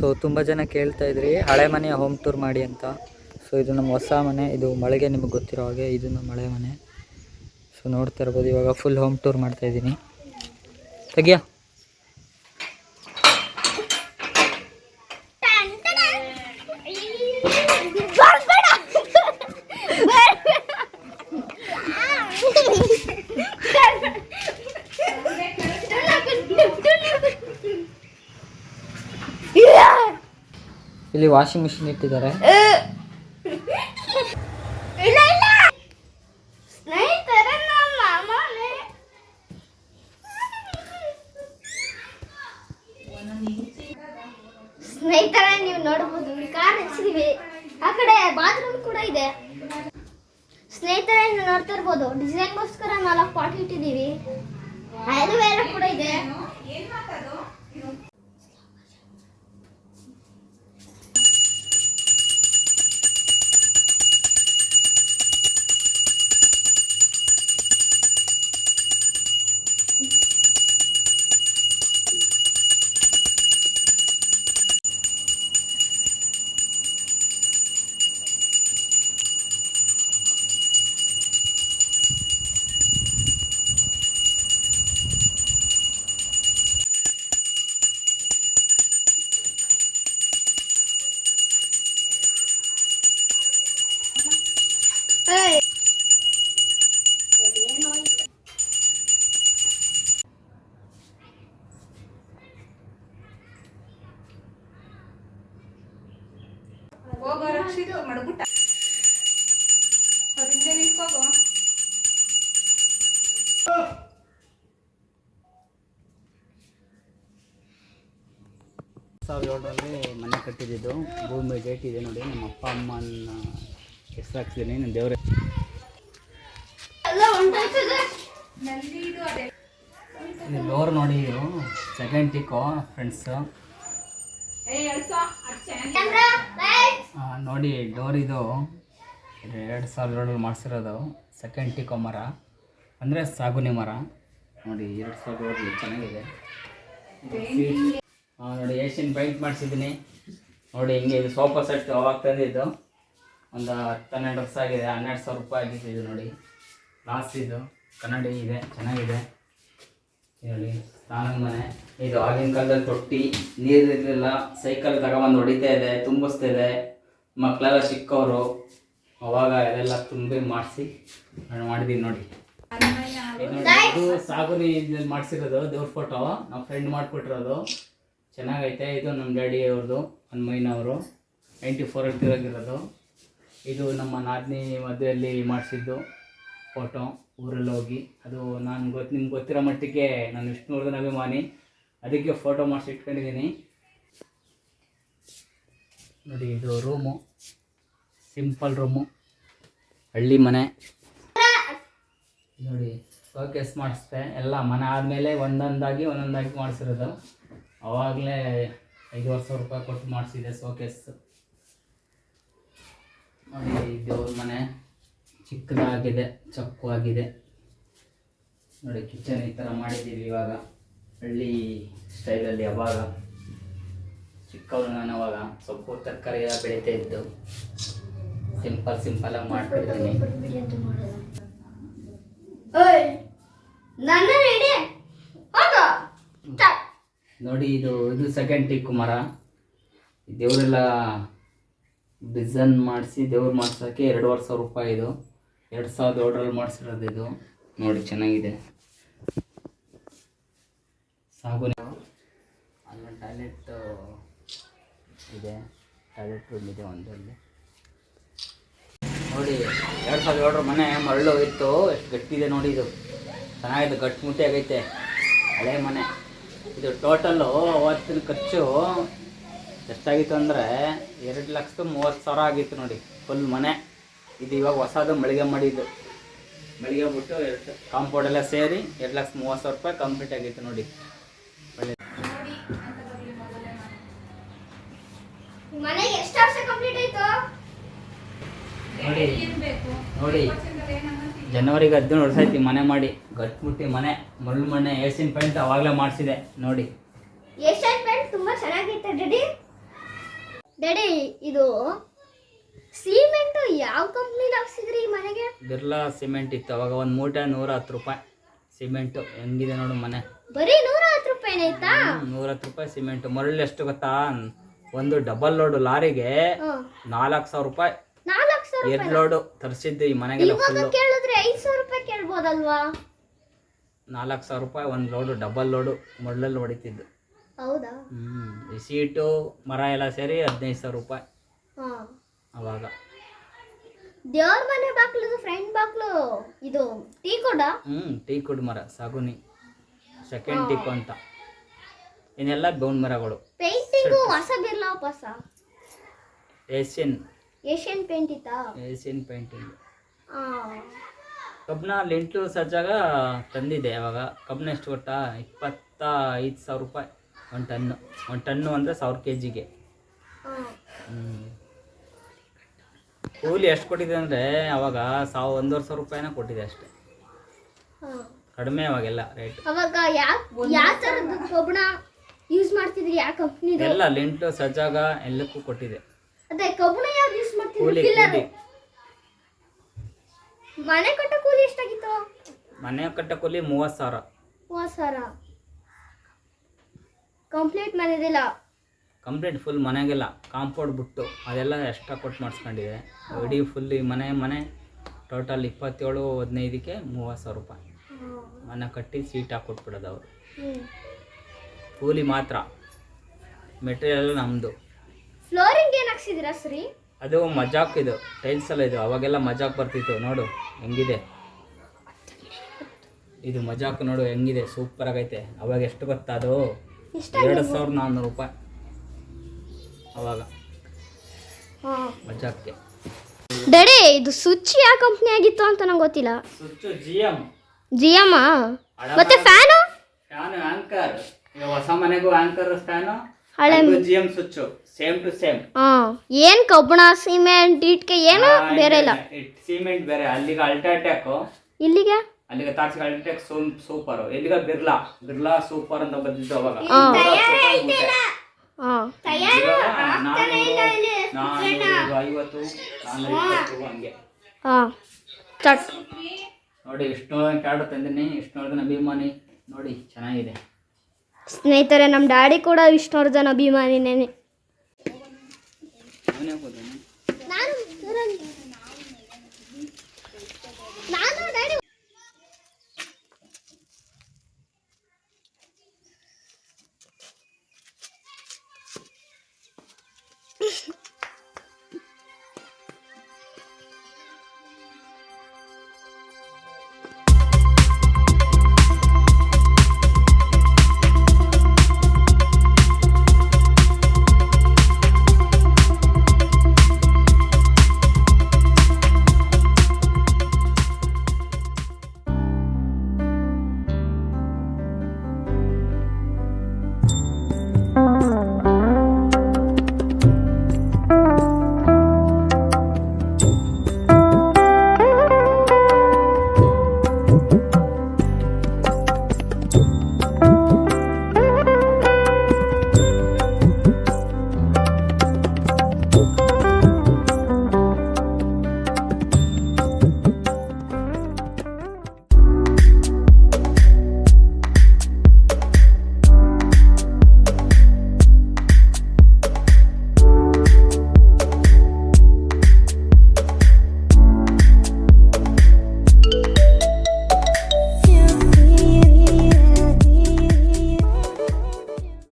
So ತುಂಬ ಜನ ಕೇಳ್ತಾ ಇದ್ರಿ. ಹಳೆ ಮನೆಯ ಹೋಮ್ ಟೂರ್ ಮಾಡಿ ಅಂತ. ಸೊ ಇದು ನಮ್ಮ ಹೊಸ ಮನೆ. ಇದು ಮಳೆಗೆ ನಿಮಗೆ ಗೊತ್ತಿರೋ ಹಾಗೆ ಇದು ನಮ್ಮ ಹಳೆ ಮನೆ. ಸೊ ನೋಡ್ತಾ ಇರ್ಬೋದು. ಇವಾಗ ಫುಲ್ ಹೋಮ್ ಟೂರ್ ಮಾಡ್ತಾ ಇದ್ದೀನಿ. ತೆಗಿಯ? ಇಲ್ಲಿ ವಾಷಿಂಗ್ ಮಿಷಿನ್ ಇಟ್ಟಿದ್ದಾರೆ. ಸ್ನೇಹಿತರ ನೀವು ನೋಡಬಹುದು ಕಾರ್ ಹಚ್ಚಿದೀವಿ ಆ ಕಡೆ ಬಾತ್ರೂಮ್ ಕೂಡ ಇದೆ. ಸ್ನೇಹಿತರ ನೋಡ್ತಾ ಇರ್ಬೋದು ಡಿಸೈನ್ಗೋಸ್ಕರ ನಾಲ್ಕು ಪಾಟ್ ಇಟ್ಟಿದ್ದೀವಿ. ಬೇರೆ ಕೂಡ ಇದೆ. ಸಾವಿರದ ಏಳರಲ್ಲಿ ಮನೆ ಕಟ್ಟಿದ್ದು. ಭೂಮಿ ಡೇಟ್ ಇದೆ ನೋಡಿ. ನಮ್ಮ ಅಪ್ಪ ಅಮ್ಮನ ಹೆಸರು ಹಾಕ್ಸಿದ್ದೀನಿ. ನನ್ನ ದೇವ್ರ ಡೋರ್ ನೋಡಿ ಇದು. ಸೆಕೆಂಡ್ ಟಿಕ್ಕು ಫ್ರೆಂಡ್ಸು ನೋಡಿ ಡೋರ್ ಇದು. ಎರಡು ಸಾವಿರದ ಏಳರಲ್ಲಿ ಮಾಡಿಸಿರೋದು. ಸೆಕೆಂಡ್ ಟಿಕೋ ಮರ. ಅಂದರೆ ಸಾಗುನಿ ಮರ. ನೋಡಿ ಎರಡು ಸಾವಿರದ ಏಳರಲ್ಲಿ ಚೆನ್ನಾಗಿದೆ. ನೋಡಿ ಏಷ್ಯನ್ ಪೈಂಟ್ ಮಾಡಿಸಿದ್ದೀನಿ. ನೋಡಿ ಹಿಂಗೆ ಇದು ಸೋಫಾ ಸೆಟ್ ಅವಾಗ ತಂದಿದ್ದು. ಒಂದು ಹತ್ತು ಹನ್ನೆರಡು ವರ್ಷ ಆಗಿದೆ ಹನ್ನೆರಡು ಸಾವಿರ ರೂಪಾಯಿ ಆಗಿತ್ತು ಇದು ನೋಡಿ. ಲಾಸ್ಟ್ ಇದು. ಕನ್ನಡಿ ಇದೆ ಚೆನ್ನಾಗಿದೆ. ನೋಡಿ ಸ್ನಾನದ ಮನೆ. ಇದು ಆಗಿನ ಕಾಲದಲ್ಲಿ ತೊಟ್ಟಿ ನೀರು ಇರಲಿಲ್ಲ. ಸೈಕಲ್ ತಗೊಂಬಂದು ಹೊಡಿತಾ ಇದೆ ತುಂಬಿಸ್ತಾ ಇದೆ. ಮಕ್ಕಳೆಲ್ಲ ಚಿಕ್ಕವರು. ಅವಾಗ ಇದೆಲ್ಲ ತುಂಬಿ ಮಾಡಿಸಿ ನಾನು ಮಾಡಿದ್ದೀನಿ ನೋಡಿ. ಇದು ನೋಡಿ, ಇದು ಸಾಗುನಿ ಮಾಡಿಸಿರೋದು ದೇವ್ರ ಫೋಟೋ ನಾವು ಫ್ರೆಂಡ್ ಮಾಡಿಕೊಟ್ಟಿರೋದು. ಚೆನ್ನಾಗೈತೆ. ಇದು ನಮ್ಮ ಡ್ಯಾಡಿ ಅವ್ರದ್ದು, ಹನುಮಯ್ಯನವರು. ನೈಂಟಿ ಫೋರ್ ತಿರೋಗಿರೋದು ಇದು ನಮ್ಮ ನಾದಿನಿ ಮದುವೆಯಲ್ಲಿ ಮಾಡಿಸಿದ್ದು ಫೋಟೋ ಊರಲ್ಲಿ ಹೋಗಿ. ಅದು ನಾನು ಗೊತ್ತು ನಿಮ್ಗೆ ಗೊತ್ತಿರೋ ಮಟ್ಟಿಗೆ ನಾನು ವಿಷ್ಣುವರ್ಧನ್ ಅಭಿಮಾನಿ. ಅದಕ್ಕೆ ಫೋಟೋ ಮಾಡಿಸಿ ಇಟ್ಕೊಂಡಿದ್ದೀನಿ. ನೋಡಿ, ಇದು ರೂಮು ಸಿಂಪಲ್ ರೂಮು ಹಳ್ಳಿ ಮನೆ. ನೋಡಿ ಶೋಕೇಸ್ ಮಾಡಿಸ್ದೆ. ಎಲ್ಲ ಮನೆ ಆದಮೇಲೆ ಒಂದೊಂದಾಗಿ ಒಂದೊಂದಾಗಿ ಮಾಡಿಸಿರೋದು. ಅವಾಗಲೇ ಐದುವರೆ ಸಾವಿರ ರೂಪಾಯಿ ಕೊಟ್ಟು ಮಾಡಿಸಿದೆ ಸೋಕೇಸ್ ನೋಡಿ ದೇವ್ರ ಮನೆ. ಚಿಕ್ಕದಾಗಿದೆ ಚಕ್ಕು ಆಗಿದೆ ನೋಡಿ ಕಿಚನ್ ಈ ಥರ ಮಾಡಿದ್ದೀವಿ ಇವಾಗ. ಹಳ್ಳಿ ಸ್ಟೈಲಲ್ಲಿ ಅವಾಗ. ಚಿಕ್ಕವ್ರು ನಾನು ಅವಾಗ ಸೊಪ್ಪು, ತರಕಾರಿ ಎಲ್ಲ ಬೆಳೀತಾ ಇದ್ದು. ಸಿಂಪಲ್ ಸಿಂಪಲಾಗಿ ಮಾಡ್ತಿದ್ದೀನಿ ಓಯ್ ನನ್ನ ರೆಡಿ ಹೋಗೋ ಸ್ಟಾರ್ಟ್ ನೋಡಿ, ಇದು ಇದು ಸೆಕೆಂಡ್ ಟೀ ಮರ ದೇವರೆಲ್ಲ ಡಿಸೈನ್ ಮಾಡಿಸಿ, ದೇವ್ರು ಮಾಡ್ಸೋಕ್ಕೆ ಎರಡುವರೆ ಸಾವಿರ ರೂಪಾಯಿ ಇದು. ಎರಡು ಸಾವಿರದ ಏಳರಲ್ಲಿ ಮಾಡಿಸಿರೋದು ಇದು. ನೋಡಿ, ಚೆನ್ನಾಗಿದೆ. ಸಾಗು ಅಲ್ಲೊಂದು ಟಾಯ್ಲೆಟ್, ಇದೆ. ಟಾಯ್ಲೆಟ್ ರೂಮ್ ಇದೆ ಒಂದಲ್ಲಿ ನೋಡಿ, ಎರಡು ಸಾವಿರದ ಏಳರ ಮನೆ ಮರಳು ಇತ್ತು ಎಷ್ಟು ಗಟ್ಟಿದೆ ನೋಡಿ ಇದು. ಚೆನ್ನಾಗಿದೆ ಗಟ್ಟಿ ಮುಟ್ಟಿ ಆಗೈತೆ. ಹಳೆ ಮನೆ. ಇದು ಟೋಟಲ್ಲು ಅವತ್ತಿನ ಖರ್ಚು ಎಷ್ಟಾಗಿತ್ತು ಅಂದರೆ ಎರಡು ಲಕ್ಷದ ಮೂವತ್ತು ಸಾವಿರ ಆಗಿತ್ತು ನೋಡಿ ಫುಲ್ ಮನೆ. ಇದು ಇವಾಗ ಹೊಸದು ಮಳಿಗೆ ಮಾಡಿದ್ದು. ಮಳಿಗೆ ಬಿಟ್ಟು ಎರಡು ಕಾಂಪೌಂಡ್ ಎಲ್ಲ ಸೇರಿ ಎರಡು ಲಕ್ಷ ಮೂವತ್ತು ಸಾವಿರ ರೂಪಾಯಿ ಕಂಪ್ಲೀಟ್ ಆಗಿತ್ತು ನೋಡಿ. ಒಳ್ಳೆ ಎಷ್ಟು ವರ್ಷ ಕಂಪ್ಲೀಟ್ ಆಯ್ತು? ನೋಡಿ ನೋಡಿ. ಜನವರಿಗೆ ಹದಿನೇಳು ವರ್ಷ ಐತಿ ಈ ಮನೆ ಮಾಡಿ. ಗಟ್ಮುಟ್ಟಿ ಮನೆ ಮರಳು ಮಣ್ಣೆ ಏಷ್ಯನ್ ಪೇಂಟ್ ಅವಾಗಲೇ ಮಾಡಿಸಿದೆ. ನೋಡಿ. ಏಷ್ಯನ್ ಪೇಂಟ್ ತುಂಬಾ ಚೆನ್ನಾಗಿತ್ತು ಡ್ಯಾಡಿ. ಡ್ಯಾಡಿ ಇದು ಸಿಮೆಂಟ್ ಯಾವ ಕಂಪ್ನಿದು ಹಾಕ್ಸಿದ್ರಿ ಈ ಮನೆಗೆ? ಬಿರ್ಲಾ ಸಿಮೆಂಟ್ ಇತ್ತು. ಅವಾಗ ಒಂದು ಮೂಟೆ ನೂರ ಹತ್ತು ರೂಪಾಯಿ ಸಿಮೆಂಟು. ಹೆಂಗಿದೆ ನೋಡು ಮನೆ. ಬರೀ ನೂರ ಹತ್ತು ರೂಪಾಯಿ ಆಯ್ತಾ? ನೂರ ಹತ್ತು ರೂಪಾಯಿ ಸಿಮೆಂಟ್. ಮರಳು ಎಷ್ಟು ಗೊತ್ತಾ? ಒಂದು ಡಬಲ್ ಲೋಡು ಲಾರಿಗೆ. ನಾಲ್ಕು ಸಾವಿರ ರೂಪಾಯಿ. ನಾಲ್ಕು ಸಾವಿರ ಎರಡು ಲೋಡು ತರಿಸಿದ್ದು ಈ ಮನೆಗೆ ಐದು ಸಾವಿರ ರೂಪಾಯಿ ಕೇಳ್ಬೋದಲ್ವಾ? ನಾಲ್ಕು ಸಾವಿರ ರೂಪಾಯಿ ಒಂದು ಲೋಡು ಡಬಲ್ ಲೋಡು ಮೊಡಲಲ್ಲಿ ಹೊಡಿತಿದ್ದು. ಹೌದಾ? ಹ್ಞೂ ಸೀಟು ಮರ ಎಲ್ಲ ಸೇರಿ ಹದಿನೈದು ಸಾವಿರ ರೂಪಾಯಿ. ಹಾ. ಅವಾಗ. ದೇವ್ರ ಮನೆ ಬಾಕ್ಲು ಫ್ರೆಂಡ್ ಬಾಕ್ಲು ಇದು ಟೀ ಕೂಡ? ಹ್ಞೂ ಟೀ ಕುಡ್ ಮರ ಸಾಗುನಿ. ಸೆಕೆಂಡ್ ಟೀಕು ಅಂತ. ಇನ್ನೆಲ್ಲ ಬೌನ್ ಮರಗಳು. ಪೇಂಟಿಂಗು ಹೊಸ ಬಿರ್ಲಾ ಹೊಸ ಏಷ್ಯನ್ ಏಷ್ಯನ್ ಪೇಂಟ್ ಇತ್ತಾ? ಏಷ್ಯನ್ ಪೇಂಟಿಂಗ್ ಆ, ಕಬ್ಬನ ಲೆಂಟು ಸಜ್ಜಾಗ ತಂದಿದೆ ಅವಾಗ. ಕಬ್ಬನ ಎಷ್ಟು ಗೊತ್ತಾ? ಇಪ್ಪತ್ತ ಐದು ಸಾವಿರ ರೂಪಾಯಿ ಒಂದು ಟನ್ನು ಒಂದು ಟನ್ನು ಅಂದರೆ ಸಾವಿರ ಕೆ ಜಿಗೆ. ಕೂಲಿ ಎಷ್ಟು ಕೊಟ್ಟಿದೆ ಅಂದರೆ ಅವಾಗ ಸಾವಿರ ಒಂದೂವರೆ ಸಾವಿರ ರೂಪಾಯಿನ ಕೊಟ್ಟಿದೆ ಅಷ್ಟೇ. ಕಡಿಮೆ ಅವಾಗೆಲ್ಲ ರೇಟ್ ಅವಾಗ ಯೂಸ್ ಮಾಡ್ತಿದ್ರಿ? ಯಾವ ಕಂಪ್ನಿ ಎಲ್ಲ ಲೆಂಟು ಸಜ್ಜಾಗ ಎಲ್ಲಕ್ಕೂ ಕೊಟ್ಟಿದೆ. ಅದೇ ಕಬ್ಬಣ ಯಾವ್ದು ಯೂಸ್ ಮಾಡ್ತಿದ್ರಿ? ಕೂಲಿ ಕೂಲಿ. ಮನೆ ಕಟ್ಟ ಕೂಲಿ ಎಷ್ಟಾಗಿತ್ತು? ಮನೆ ಕಟ್ಟ ಕೂಲಿ ಮೂವತ್ತು ಸಾವಿರ. ಮೂವತ್ತು ಸಾವಿರ. ಕಂಪ್ಲೀಟ್ ಮನೆದಿಲ್ಲ. ಕಂಪ್ಲೀಟ್ ಫುಲ್ ಮನೆಗೆಲ್ಲ ಕಾಂಪೌಂಡ್ ಬಿಟ್ಟು ಅದೆಲ್ಲ ಎಕ್ಸ್ಟ್ರಾ ಕೊಟ್ಟು ಮಾಡಿಸ್ಕೊಂಡಿದೆ. ಇಡೀ ಫುಲ್ ಈ ಮನೆ ಮನೆ ಟೋಟಲ್ ಇಪ್ಪತ್ತೇಳು ಹದಿನೈದಕ್ಕೆ ಮೂವತ್ತು ಸಾವಿರ ರೂಪಾಯಿ. ಮನೆ ಕಟ್ಟಿ ಸೀಟ್ ಹಾಕ್ಕೊಟ್ಬಿಡೋದು ಅವರು. ಕೂಲಿ ಮಾತ್ರ. ಮೆಟೀರಿಯಲ್ ನಮ್ಮದು ಫ್ಲೋರಿಂಗ್ ಏನು ಹಾಕ್ಸಿದ್ದೀರಾ ಸರಿ ಅದು ಮಜಾಕ್ ಇದು ಟೈಲ್ಸ್ ಎಲ್ಲ ಇದು ಅವಾಗೆಲ್ಲ ಮಜಾಕ್ ಬರ್ತಿತ್ತು ನೋಡು ಹೆಂಗಿದೆ. ಇದು ಮಜಾಕ್ ನೋಡು ಹೆಂಗಿದೆ ಸೂಪರ್ ಆಗೈತೆ. ಅವಾಗ ಎಷ್ಟು ಗೊತ್ತಾ ಅದು? ಎರಡು ಸಾವಿರದ ನಾನ್ನೂರು ರೂಪಾಯಿ. ಅವಾಗ. ಮಜಾಕ್ಗೆ. ಡ್ಯಾಡಿ ಇದು ಸ್ವಿಚ್ ಯಾವ ಕಂಪ್ನಿ ಆಗಿತ್ತು ಅಂತ ನಂಗೆ ಗೊತ್ತಿಲ್ಲ. Switch G M G M ಮತ್ತೆ ಫ್ಯಾನು ಫ್ಯಾನು ಆಂಕರ್ ಹೊಸ ಮನೆಗೂ ಆಂಕರ್ ಫ್ಯಾನು ಹಳೆ G M switch same to same ಹಾ ಏನ್ ಕಬ್ಬಣ ಸಿಮೆಂಟ್ ಇಟ್ಕೆ ಏನು ಬೇರೆ ಇಲ್ಲ. ಸಿಮೆಂಟ್ ಬೇರೆ. ಅಲ್ಲಿಗೆ ಅಲ್ಟ್ರಾಟೆಕ್ ಇಲ್ಲಿಗೆ? ಅಲ್ಲಿಗೆ ತಾರ್ಸಿಗೆ ಅಲ್ಟ್ರಾಟೆಕ್ ಸೂಪರ್ ಇಲ್ಲಿಗೆ ಬಿರ್ಲಾ ಬಿರ್ಲಾ ಸೂಪರ್ ಅಂತ ಬಂದಿದ್ದು ಅವಾಗ. ಐವತ್ತು ಹಂಗೆ. ನೋಡಿ ಎಷ್ಟು ಕ್ಯಾಡು ತಂದಿನಿ ವಿಷ್ಣುವರ್ಧನ್ ಅಭಿಮಾನಿ. ನೋಡಿ ಚೆನ್ನಾಗಿದೆ. ಸ್ನೇಹಿತರೆ ನಮ್ಮ ಡ್ಯಾಡಿ ಕೂಡ ವಿಷ್ಣುವರ್ಧನ್ ಅಭಿಮಾನಿನೇನೆ